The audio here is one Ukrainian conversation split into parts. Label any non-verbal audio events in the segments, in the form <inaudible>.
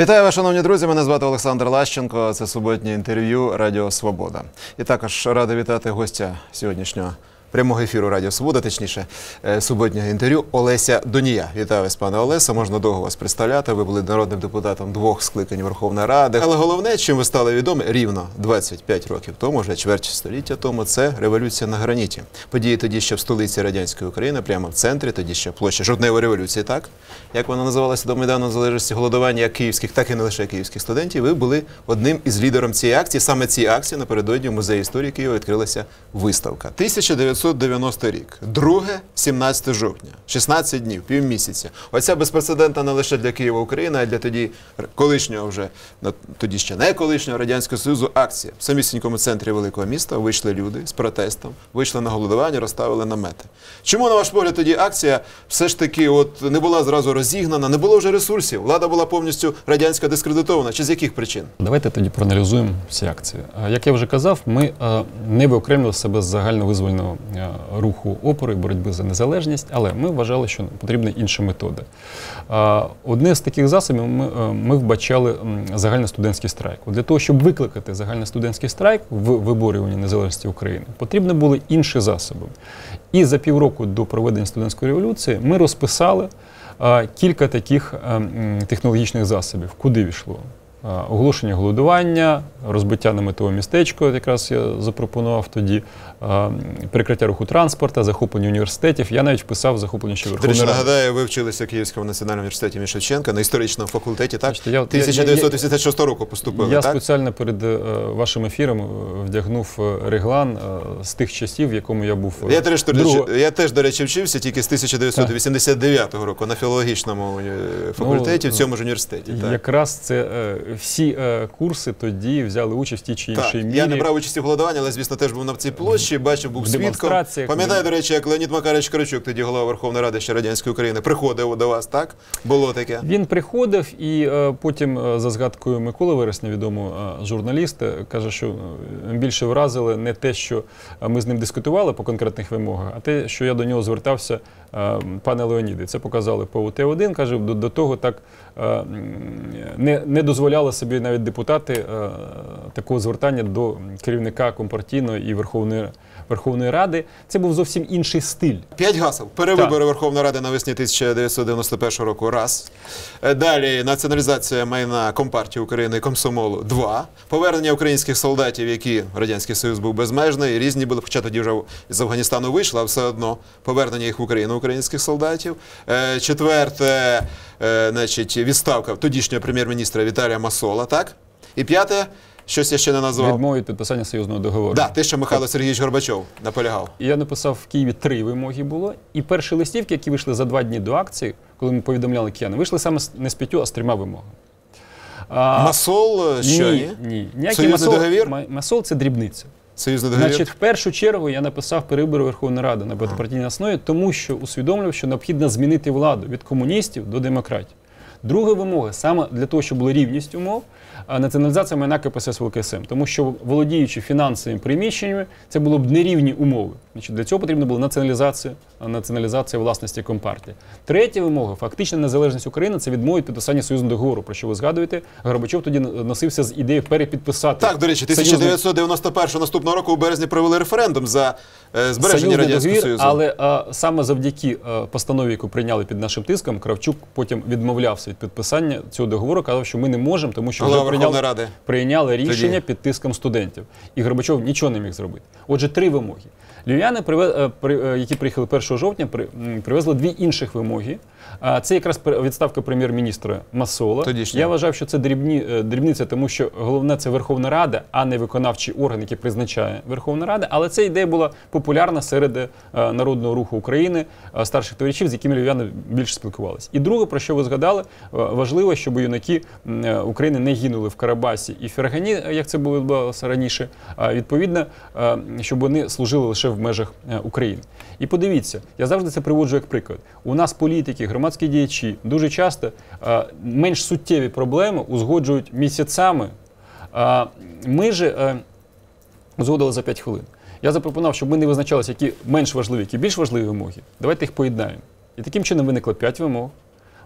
Вітаю вас, шановні друзі. Мене звати Олександр Лащенко. Це суботнє інтерв'ю Радіо Свобода. І також радий вітати гостя сьогоднішнього прямого ефіру Радіо Свобода, точніше, е, суботнього інтерв'ю Олеся Донія. Вітаю вас, пане Олеса. Можна довго вас представляти. Ви були народним депутатом двох скликань Верховної Ради. Але головне, чим ви стали відомі рівно 25 років тому, вже чверть століття тому, це революція на граніті. Події тоді ще в столиці радянської України, прямо в центрі, тоді ще площа жовтневої революції, так як вона називалася до Майдану Незалежності голодування як київських, так і не лише київських студентів. Ви були одним із лідером цієї акції. Саме цій акції напередодні в музеї історії Києва відкрилася виставка. 1990 рік, 2 17 жовтня, 16 днів, півмісяця. Оця безпрецедентна не лише для Києва Україна, а й для тоді колишнього вже тоді ще не колишнього радянського союзу. Акція в самісінькому центрі великого міста вийшли люди з протестом, вийшли на голодування, розставили намети. Чому, на ваш погляд, тоді акція все ж таки от не була зразу розігнана, не було вже ресурсів, влада була повністю радянська дискредитована. Чи з яких причин? Давайте тоді проаналізуємо всі акції. Е, Як я вже казав, ми е, не виокремлювали себе з загальновизвольного руху опору і боротьби за незалежність, але ми вважали, що потрібні інші методи. Е, Одне з таких засобів ми, е, ми вбачали загальностудентський страйк. Для того, щоб викликати загальностудентський страйк в виборюванні незалежності України, потрібні були інші засоби. І за півроку до проведення студентської революції ми розписали е, кілька таких е, технологічних засобів, куди війшло. Е, Оголошення голодування, розбиття наметового містечко, якраз я запропонував тоді, перекриття руху транспорту, захоплення університетів. Я навіть вписав захоплення ще Верховної Ради. нагадаю, ви вчилися в Київському національному університеті імені Шевченка на історичному факультеті, так? Я- я- 1986 року поступили, Я так? спеціально перед е, вашим ефіром е, вдягнув е, реглан з тих часів, в якому я був. Я теж, до друго- я теж, до речі, вчився тільки з 1989 року на філологічному е, факультеті в цьому ж університеті. Так. Якраз це всі курси тоді взяли участь в тій чи мірі. я не брав участі в голодуванні, але звісно теж був на цій площі, бачив, був свідком. Пам'ятаю, до речі, як Леонід Макарович Карачук, тоді голова Верховної Ради ще радянської України, приходив до вас, так? Було таке. Він приходив і е, потім, е, за згадкою Миколи Вересня, відомо журналіст, каже, що е, більше вразили не те, що е, ми з ним дискутували по конкретних вимогах, а те, що я до нього звертався, е, пане Леоніде. Це показали по УТ-1, каже, до, до того так е, не, не дозволяли собі навіть депутати е, такого звертання до керівника компартійної і Верховної, Верховної Ради. Це був зовсім інший стиль. П'ять гасел. Перевибори Верховної Ради навесні 1991 року. Раз. Е, Далі націоналізація майна Компартії України і Комсомолу. Два. Повернення українських солдатів, які Радянський Союз був безмежний, різні були, хоча тоді вже з Афганістану вийшли, а все одно повернення їх в Україну українських солдатів. Е, Четверте, е, значить, відставка тодішнього прем'єр-міністра Віталія Масола, так? І п'яте, щось я ще не назвав. Відмови від підписання союзного договору. Да, те, що Михайло Сергійович Горбачов наполягав. Я написав в Києві три вимоги було. І перші листівки, які вийшли за два дні до акції, коли ми повідомляли кияни, вийшли саме не з п'ятью, а з трьома вимогами. А, Масол, е, що ні, ні. Ніякий Союзний масол, договір? ма- масол це дрібниця. Союзний договір? Значить, в першу чергу я написав перевибори Верховної Ради на багатопартійній основі, тому що усвідомлював, що необхідно змінити владу від комуністів до демократів. Друга вимога саме для того, щоб була рівність умов, націоналізація майна КПСС ВКСМ, тому що володіючи фінансовими приміщеннями, це було б нерівні умови. Значить, для цього потрібна була націоналізація, націоналізація власності компартії. Третя вимога фактична незалежність України це відмова від підписання союзного договору. Про що ви згадуєте? Горбачов тоді носився з ідеєю перепідписати. Так, до речі, 1991 наступного року у березні провели референдум за е, збереження Радянського договір, Союзу. але а, саме завдяки а, постанові, яку прийняли під нашим тиском, Кравчук потім відмовлявся від підписання цього договору, казав, що ми не можемо, тому що вже прийняли, Ради. прийняли рішення Тоді. під тиском студентів. І Горбачов нічого не міг зробити. Отже, три вимоги. Львів'яни, е, е, які приїхали 1 жовтня, при- привезли дві інших вимоги. Це якраз відставка прем'єр-міністра Масола. Тодішнього. Я вважав, що це дрібні, е, дрібниця, тому що головне це Верховна Рада, а не виконавчий орган, який призначає Верховна Рада. Але ця ідея була популярна серед е, народного руху України, е, старших товаришів, з якими львів'яни більше спілкувалися. І друге, про що ви згадали, важливо, щоб юнаки України не гинули в Карабасі і Фергані, як це було раніше. Відповідно, щоб вони служили лише в межах України. І подивіться, я завжди це приводжу як приклад. У нас політики, громадські діячі дуже часто е, менш суттєві проблеми узгоджують місяцями. А ми ж е, узгодили за 5 хвилин. Я запропонував, щоб ми не визначалися, які менш важливі, які більш важливі вимоги. Давайте їх поєднаємо. І таким чином виникло 5 вимог.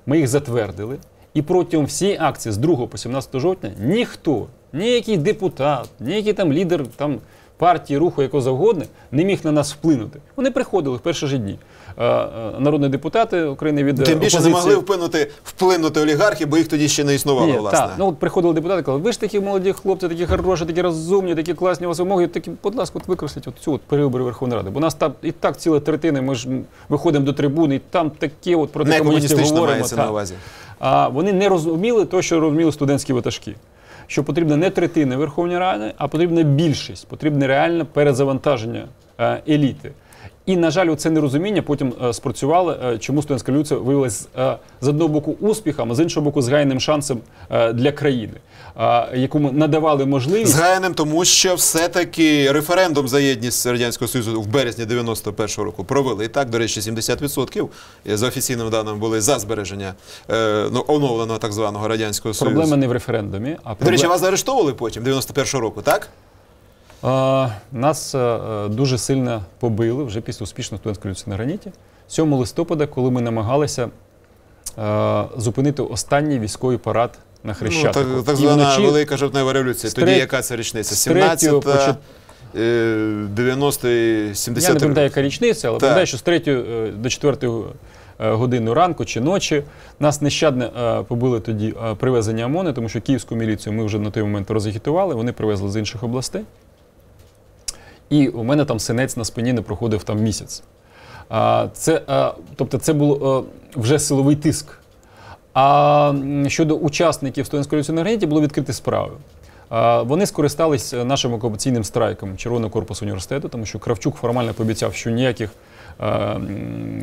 Ми їх затвердили. І протягом всієї акції з 2 по 17 жовтня ніхто, ніякий депутат, ніякий там лідер там, партії, руху, якого завгодно, не міг на нас вплинути. Вони приходили в перші ж дні. Е, е, Народні депутати України від е, Тим більше не могли вплинути, вплинути олігархи, бо їх тоді ще не існувало, Ні, власне. так, ну от приходили депутати, казали, ви ж такі молоді хлопці, такі хороші, такі розумні, такі класні у вас вимоги. Такі, будь ласка, от використайте от цю от перевибори Верховної Ради. Бо у нас там і так ціла третина, ми ж виходимо до трибуни, і там такі от проти не комуністів говоримо. мається на увазі. А вони не розуміли те, що розуміли студентські ватажки. Що потрібна не третина Верховної Ради, а потрібна більшість, потрібне реальне перезавантаження е, еліти. І, на жаль, це нерозуміння потім е, спрацювало, е, чому студентська революція виявилася е, з одного боку успіхом, а з іншого боку, згайним шансом для країни, е, якому надавали можливість. Згаяним, тому що все-таки референдум за єдність Радянського Союзу в березні 91-го року провели. І так, до речі, 70% за офіційними даними були за збереження ну, оновленого так званого Радянського Союзу. Проблема не в референдумі, а До речі, вас заарештовували потім, 91-го року, так? Нас е, е, дуже сильно побили вже після успішної студентської революції на граніті. 7 листопада, коли ми намагалися е, зупинити останній військовий парад на Ну, так, так звана Велика жовтнева революція. Тоді яка це річниця? 17 почат- е, 90 70 Я не пам'ятаю, яка річниця, але пам'ятаю, що з 3 до 4 години ранку чи ночі нас нещадно побили тоді привезення ОМОНи, тому що київську міліцію ми вже на той момент розагітували, вони привезли з інших областей. І у мене там синець на спині не проходив там місяць. А, Це, а, тобто це був е, вже силовий тиск. А щодо учасників студентської революційної граніті було відкриті справи. Вони скористались е, нашим окупаційним страйком Червоного корпусу університету, тому що Кравчук формально пообіцяв, що ніяких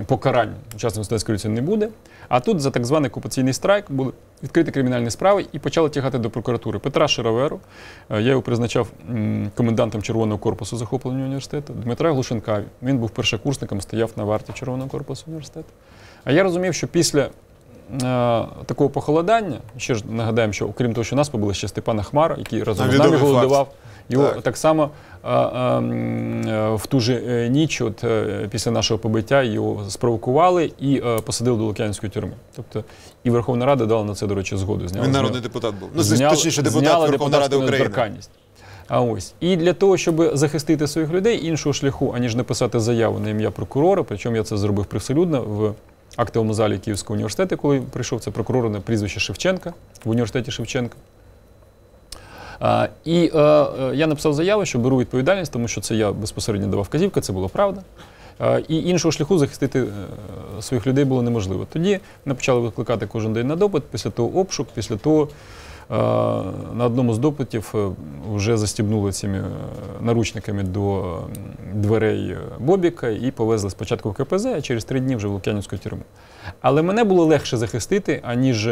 покарань учасників студентської революції не буде. А тут за так званий окупаційний страйк були відкриті кримінальні справи і почали тягати до прокуратури Петра Шараверу. е, Я його призначав комендантом Червоного корпусу захоплення університету. Дмитра Глушенка. Він був першокурсником, стояв на варті Червоного корпусу університету. А я розумів, що після е, такого похолодання, ще ж нагадаємо, що окрім того, що нас побили ще Степана Хмара, який разом з нами голодував. Його Так. так, само е, е, м, е, в ту же е, ніч, от е, після нашого побиття, його спровокували і е, посадили до Лук'янської тюрми. Тобто і Верховна Рада дала на це, до речі, згоду. Зняла Він народний депутат був. Ну, зняла- точніше, депутат Верховної Ради України. А ось і для того, щоб захистити своїх людей, іншого шляху, аніж написати заяву на ім'я прокурора, причому я це зробив привселюдно в актовому залі Київського університету, коли прийшов це прокурор на прізвище Шевченка в університеті Шевченка. І е, е, я написав заяву, що беру відповідальність, тому що це я безпосередньо давав вказівки, це була правда. І іншого шляху захистити е, своїх людей було неможливо. Тоді ми почали викликати кожен день на допит, після того обшук, після того на одному з допитів е, вже застібнули цими е, наручниками до е, дверей е, Бобіка і повезли спочатку в КПЗ, а через три дні вже в Лук'янівську тюрму. Але мене було легше захистити, аніж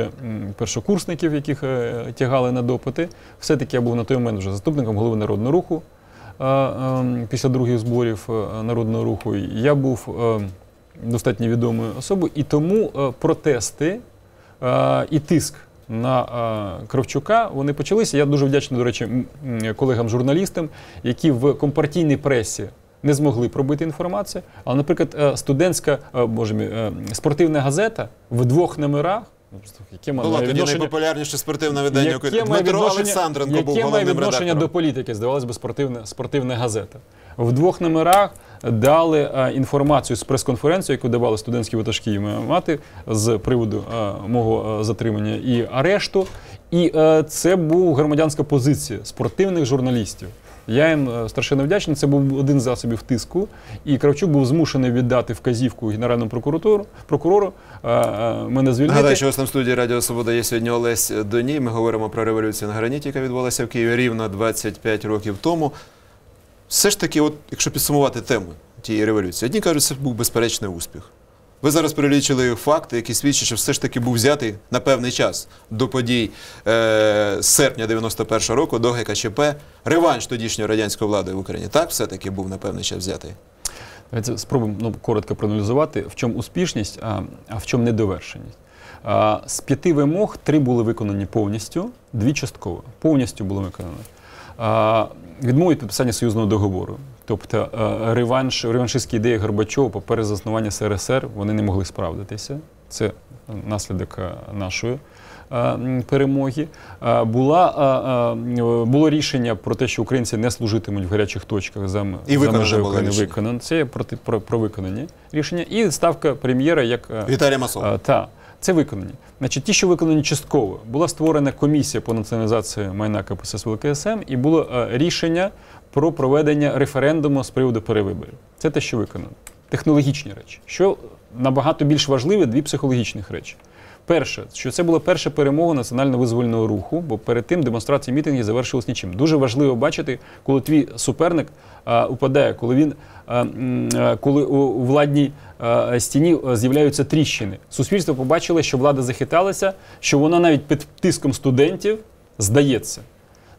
першокурсників, яких е, тягали на допити. Все-таки я був на той момент вже заступником голови народного руху е, е, після других зборів е, народного руху. Я був е, достатньо відомою особою, і тому е, протести е, і тиск на е, Кравчука вони почалися. Я дуже вдячний, до речі, колегам-журналістам, які в компартійній пресі. Не змогли пробити інформацію, але, наприклад, е, студентська е, боже мій, спортивна газета в двох номерах, яке має Була тоді найпопулярніше спортивне видання яке України. має Дмитро відношення, Олександренко яке був має головним відношення редактором. до політики, здавалось би, спортивна, спортивна газета. В двох номерах дали е, інформацію з прес-конференції, яку давали студентські ватажки мати з приводу е, мого е, затримання і арешту. І це був громадянська позиція спортивних журналістів. Я їм е, страшенно вдячний. Це був один з засобів тиску. І Кравчук був змушений віддати вказівку Генеральному прокуратуру, прокурору е, е, мене звільнити. Нагадаю, що у нас на студії Радіо Свобода є сьогодні Олесь Доній. Ми говоримо про революцію на граніті, яка відбулася в Києві рівно 25 років тому. Все ж таки, от, якщо підсумувати тему тієї революції, одні кажуть, це був безперечний успіх. Ви зараз перелічили факти, які свідчать, що все ж таки був взятий на певний час до подій е, серпня 91-го року до ГКЧП реванш тодішньої радянської влади в Україні. Так, все-таки був на певний час взятий. Давайте спробуємо ну, коротко проаналізувати, в чому успішність, а, а в чому недовершеність. А, з п'яти вимог три були виконані повністю, дві частково. Повністю було виконано. А, відмова підписання союзного договору. Тобто реванш, реваншистські ідеї Горбачова по перезаснуванню СРСР вони не могли справдитися. Це наслідок нашої е, перемоги. Е, Була, е, е, було рішення про те, що українці не служитимуть в гарячих точках за, І за межею України. Виконано. Це про, про, про виконані рішення. І відставка прем'єра як е, Віталій Масов. а, та, це виконані. Значить, ті, що виконані частково, була створена комісія по націоналізації майна КПСС ВКСМ, і було е, рішення про проведення референдуму з приводу перевиборів. Це те, що виконано. Технологічні речі. Що набагато більш важливе, дві психологічних речі. Перше, що це була перша перемога національно-визвольного руху, бо перед тим демонстрації мітинги завершились нічим. Дуже важливо бачити, коли твій суперник а, упадає, коли він а, коли у, у владній а, стіні з'являються тріщини. Суспільство побачило, що влада захиталася, що вона навіть під тиском студентів здається.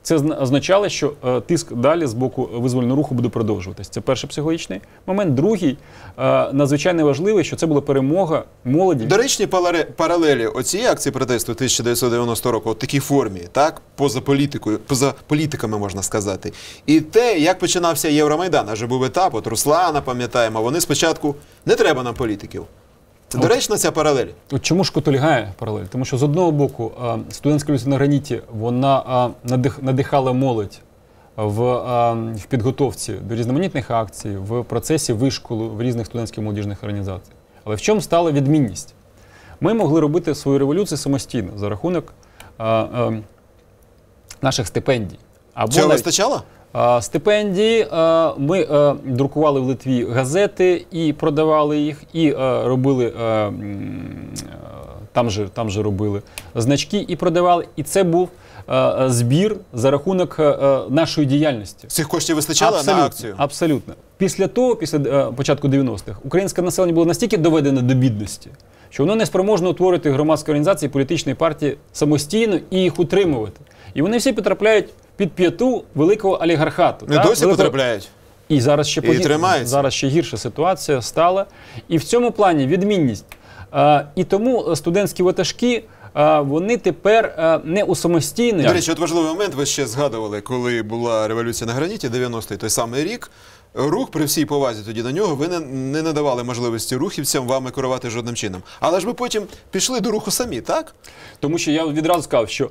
Це зна- означало, що е, тиск далі з боку визвольного руху буде продовжуватися. Це перший психологічний момент. Другий е, надзвичайно важливий, що це була перемога молоді. Доречні паларе- паралелі оцієї акції протесту 1990 року, от такій формі, так, поза політикою, поза політиками можна сказати. І те, як починався Євромайдан, аже був етап, от Руслана, пам'ятаємо, вони спочатку не треба нам політиків. Це доречна ця паралель. От чому ж лягає паралель? Тому що з одного боку студентська революція на граніті вона надихала молодь в, в підготовці до різноманітних акцій, в процесі вишколу в різних студентських молодіжних організаціях. Але в чому стала відмінність? Ми могли робити свою революцію самостійно за рахунок е, е, наших стипендій. Або Цього навіть- вистачало? Стипендії ми друкували в Литві газети і продавали їх, і робили там же, там же робили значки і продавали. І це був збір за рахунок нашої діяльності. Цих коштів вистачало на акцію? Абсолютно. Після того, після початку 90-х, українське населення було настільки доведено до бідності, що воно не спроможно утворити громадські організації, політичні партії самостійно і їх утримувати. І вони всі потрапляють під п'яту великого олігархату. Не так? досі Великого- потрапляють. І зараз ще І тримається. зараз ще гірша ситуація стала. І в цьому плані відмінність. А, і тому студентські ватажки. Вони тепер не у самостійно. До речі, от важливий момент, ви ще згадували, коли була революція на граніті, 90-й, той самий рік. Рух при всій повазі тоді на нього, ви не, не надавали можливості рухівцям вами керувати жодним чином. Але ж ви потім пішли до руху самі, так? Тому що я відразу сказав, що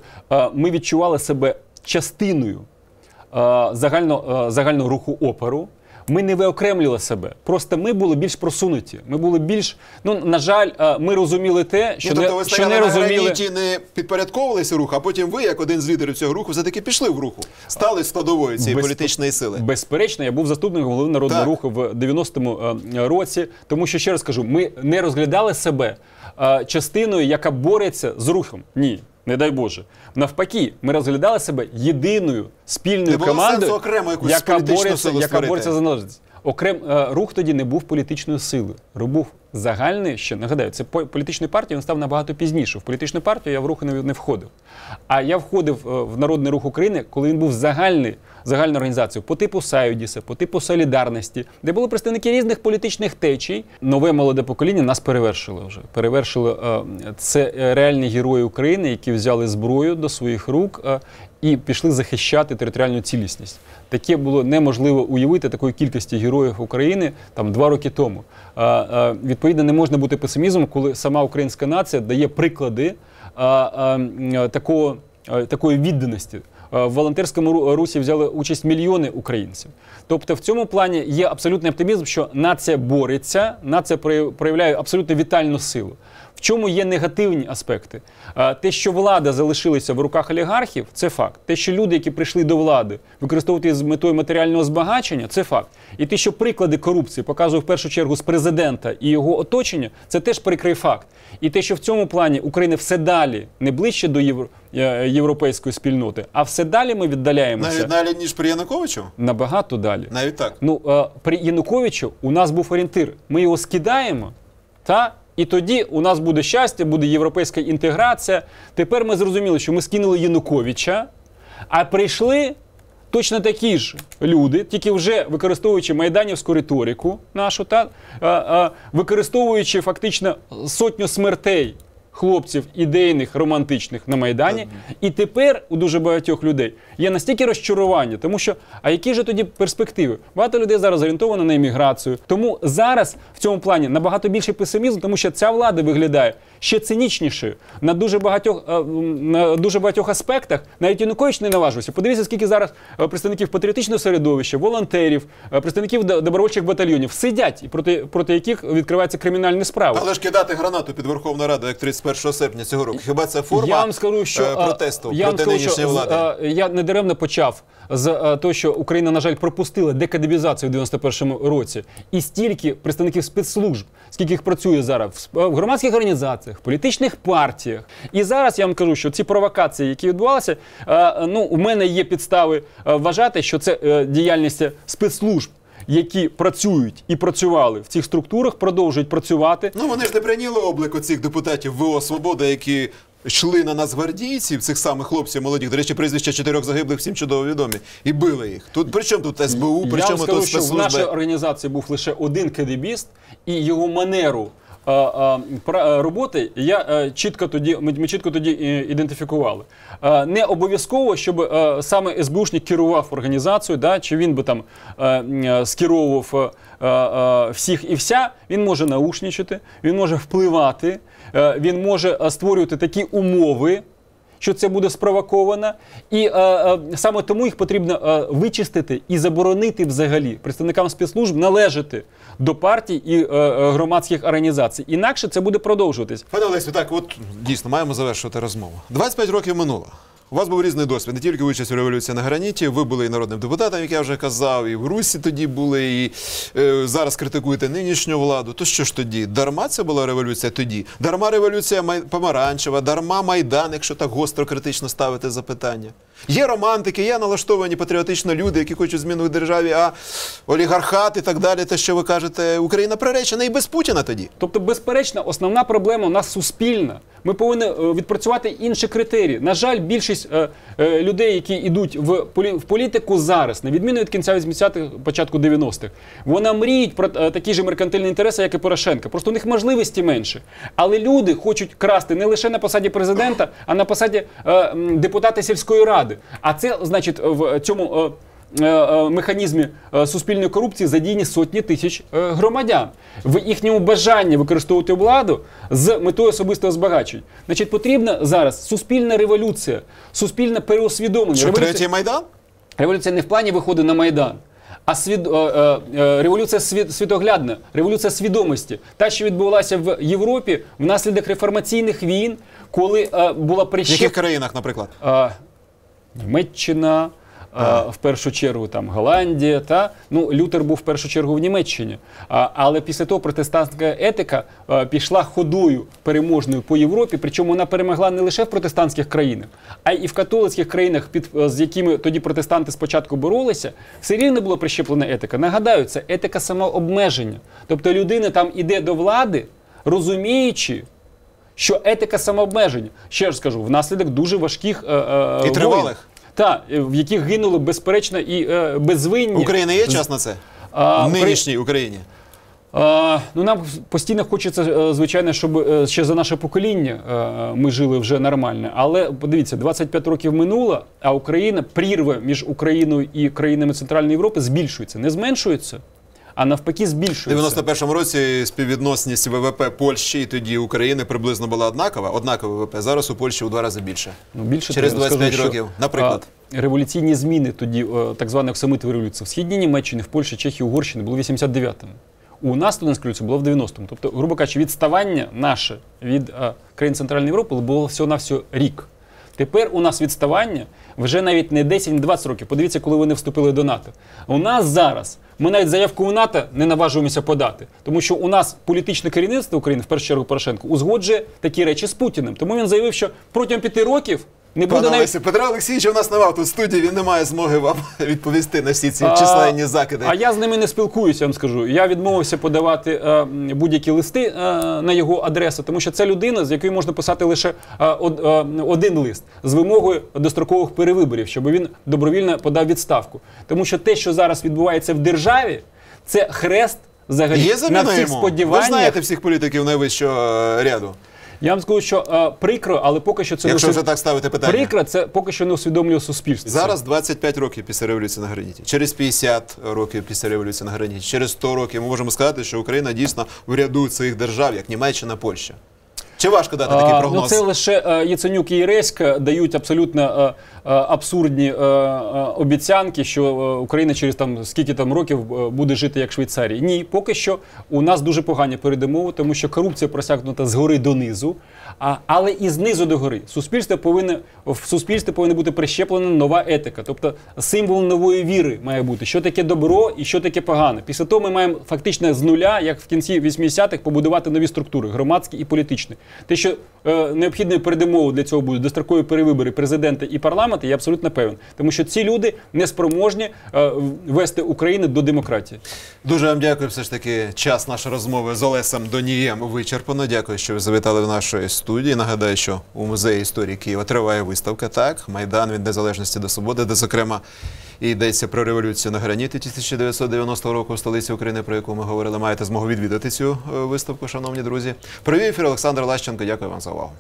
ми відчували себе частиною е, загально, е, загального руху оперу. Ми не виокремлювали себе. Просто ми були більш просунуті. Ми були більш. Ну, на жаль, е, ми розуміли те, що, ну, тобто ви не, що не розуміли. граніті, не підпорядковувалися руху, а потім ви, як один з лідерів цього руху, все-таки пішли в руху, стали складовою цієї Без- політичної сили. Безперечно, я був заступником голови народного Так. руху в 90-му е, році, тому що ще раз кажу, ми не розглядали себе частиною, яка бореться з рухом. Ні. Не дай Боже. Навпаки, ми розглядали себе єдиною спільною Не командою, окремо яка бореться, яка бореться за належність. Окрем е, рух тоді не був політичною силою. Рух був загальний ще нагадаю, це по- політичної партії він став набагато пізніше. В політичну партію я в рух не, входив. А я входив е, в Народний рух України, коли він був загальний, загальна організація по типу Сайодіса, по типу Солідарності, де були представники різних політичних течій. Нове молоде покоління нас перевершило вже. Перевершило е, це е, реальні герої України, які взяли зброю до своїх рук. і пішли захищати територіальну цілісність. Таке було неможливо уявити такої кількості героїв України там два роки тому. А, відповідно, не можна бути песимізмом, коли сама українська нація дає приклади а, а, такого, а, такої відданості. В волонтерському русі взяли участь мільйони українців. Тобто, в цьому плані є абсолютний оптимізм, що нація бореться, нація прояв- проявляє абсолютно вітальну силу. В чому є негативні аспекти? Те, що влада залишилася в руках олігархів, це факт. Те, що люди, які прийшли до влади, використовувати з метою матеріального збагачення, це факт. І те, що приклади корупції показує в першу чергу з президента і його оточення, це теж прикрий факт. І те, що в цьому плані Україна все далі не ближче до євро- е, європейської спільноти, а все далі ми віддаляємося Навіть далі, ніж при Януковичу? набагато далі. Навіть так. Ну, е, при Януковичу у нас був орієнтир. Ми його скидаємо, та? І тоді у нас буде щастя, буде європейська інтеграція. Тепер ми зрозуміли, що ми скинули Януковича, а прийшли точно такі ж люди, тільки вже використовуючи майданівську риторику нашу, та? використовуючи фактично сотню смертей. Хлопців ідейних, романтичних на Майдані. І тепер у дуже багатьох людей є настільки розчарування, тому що а які ж тоді перспективи? Багато людей зараз орієнтовано на імміграцію. Тому зараз в цьому плані набагато більше песимізм, тому що ця влада виглядає ще цинічнішою на дуже багатьох е, на дуже багатьох аспектах. Навіть Янукович не наважився. Подивіться, скільки зараз е, представників патріотичного середовища, волонтерів, е, представників до- добровольчих батальйонів сидять і проти проти яких відкриваються кримінальні справи. Але ж кидати гранату під Верховну Раду, як 31 серпня цього року. Хіба це форма я вам скажу, що протесту я вам проти нинішньої влади? я не даремно почав з того, що Україна, на жаль, пропустила декадебізацію в 91-му році, і стільки представників спецслужб, скільки їх працює зараз в громадських організаціях, в політичних партіях. І зараз я вам кажу, що ці провокації, які відбувалися, е, ну у мене є підстави е, вважати, що це е, діяльність спецслужб. Які працюють і працювали в цих структурах, продовжують працювати. Ну вони ж не прийняли облику цих депутатів ВО Свобода, які йшли на нацгвардійців, цих самих хлопців молодих. До речі, прізвища чотирьох загиблих всім чудово відомі. І били їх. Тут при чому тут СБУ, при Я вам чому скажу, тут що в нашій організації був лише один кедебіст, і його манеру роботи я е, чітко тоді ми, чітко тоді е, ідентифікували. Е, не обов'язково, щоб е, саме СБУшник керував організацією, да, чи він би там е, е, скеровував е, е, всіх і вся. Він може наушничати, він може впливати, е, він може е, створювати такі умови що це буде спровоковано, і е, е, саме тому їх потрібно е, вичистити і заборонити взагалі представникам спецслужб належати до партій і е, е, громадських організацій. Інакше це буде продовжуватись. Пане Олесю, так, от дійсно маємо завершувати розмову. 25 років минуло. У вас був різний досвід, не тільки участь у революції на граніті. Ви були і народним депутатом, як я вже казав, і в Русі тоді були, і е, зараз критикуєте нинішню владу. То що ж тоді? Дарма це була революція тоді? Дарма революція помаранчева, дарма майдан, якщо так гостро критично ставити запитання. Є романтики, є налаштовані патріотично люди, які хочуть зміну в державі, а олігархат і так далі. Те, що ви кажете, Україна приречена і без Путіна тоді. Тобто, безперечно, основна проблема у нас суспільна. Ми повинні е, відпрацювати інші критерії. На жаль, більшість е, е, людей, які йдуть в, полі, в політику зараз, на відміну від кінця 80-х, початку 90-х, вона мріють про е, такі ж меркантильні інтереси, як і Порошенка. Просто у них можливості менше. Але люди хочуть красти не лише на посаді президента, а на посаді е, депутата сільської ради. А це значить в цьому. е, е, е, механізмі суспільної корупції задіяні сотні тисяч громадян в їхньому бажанні використовувати владу з метою особистого збагачення. Значить, потрібна зараз суспільна революція, суспільне переосвідомлення. Що Революція- третій майдан? Революція не в плані виходу на Майдан. А свід... революція світ... світоглядна, революція свідомості. Та, що відбулася в Європі внаслідок реформаційних війн, коли була В яких країнах, наприклад? Німеччина, е, в першу чергу там Голландія. Та ну Лютер був в першу чергу в Німеччині. А, але після того протестантська етика е, пішла ходою переможною по Європі. Причому вона перемогла не лише в протестантських країнах, а й в католицьких країнах, під е, з якими тоді протестанти спочатку боролися. Все рівно була прищеплена етика. Нагадаю, це етика самообмеження. Тобто людина там іде до влади, розуміючи. Що етика самообмеження, ще раз скажу, внаслідок дуже важких е, е, І тривалих. Та, е, в яких гинули безперечно і е, безвинні. Україна є час на це? А, в нинішній Україні. А, ну, нам постійно хочеться, е, звичайно, щоб е, ще за наше покоління ми жили вже нормально. Але подивіться, 25 років минуло, а Україна прірва між Україною і країнами Центральної Європи збільшується, не зменшується, а навпаки збільшується. 91-му році співвідносність ВВП Польщі і тоді України приблизно була однакова. Однакове ВВП. Зараз у Польщі у два рази більше. Ну, більше Через того, скажу, 25 що, років, наприклад. а, революційні зміни тоді, е, так званих самитових революцій, в Східній Німеччині, в Польщі, Чехії, Угорщині були в 89-му. У нас студентська революція була в 90-му. Тобто, грубо кажучи, відставання наше від е, країн Центральної Європи було всього-навсього рік. Тепер у нас відставання вже навіть не 10, не 20 років. Подивіться, коли вони вступили до НАТО. У нас зараз ми навіть заявку у НАТО не наважуємося подати, тому що у нас політичне керівництво України, в першу чергу Порошенко, узгоджує такі речі з Путіним. Тому він заявив, що протягом п'яти років не буде Пане навіть Олесі, Петра Олексійовича у нас немає тут в студії, він не має змоги вам <laughs> відповісти на всі ці А, численні закиди. А я з ними не спілкуюся, я вам скажу. Я відмовився подавати е, будь-які листи е, на його адресу, тому що це людина, з якою можна писати лише е, од- е, один лист з вимогою дострокових перевиборів, щоб він добровільно подав відставку. Тому що те, що зараз відбувається в державі, це хрест взагалі на всіх йому? Ви знаєте всіх політиків найвищого е, ряду, Я вам скажу, що е, прикро, але поки що це якщо не вже усвід- так ставити питання. прикро, це поки що не усвідомлює суспільство. Зараз 25 років після революції на граніті. Через 50 років після революції на граніті, через 100 років ми можемо сказати, що Україна дійсно в ряду цих держав, як Німеччина, Польща. Чи важко дати такий А, прогноз? Ну, це лише е, Яценюк і Єреська дають абсолютно е, е, абсурдні е, е, обіцянки, що е, Україна через там скільки там років е, буде жити як Швейцарія. Ні, поки що у нас дуже погані передумови, тому що корупція просякнута згори донизу, а, але і знизу до гори. Суспільство повинне в суспільстві повинна бути прищеплена нова етика, тобто символ нової віри має бути, що таке добро і що таке погане. Після того ми маємо фактично з нуля, як в кінці 80-х, побудувати нові структури громадські і політичні. Те, що е, необхідною передумовою для цього будуть дострокові перевибори президента і парламенту, я абсолютно певен, тому що ці люди не спроможні е, вести Україну до демократії. Дуже вам дякую. Все ж таки, час нашої розмови з Олесем Донієм вичерпано. Дякую, що ви завітали до нашої студії. Нагадаю, що у музеї історії Києва триває виставка. Так, майдан від незалежності до свободи, де зокрема і йдеться про революцію на граніті 1990 року в столиці України, про яку ми говорили. Маєте змогу відвідати цю е, виставку, шановні друзі. Провів ефір Олександр Лащенко. Дякую вам за увагу.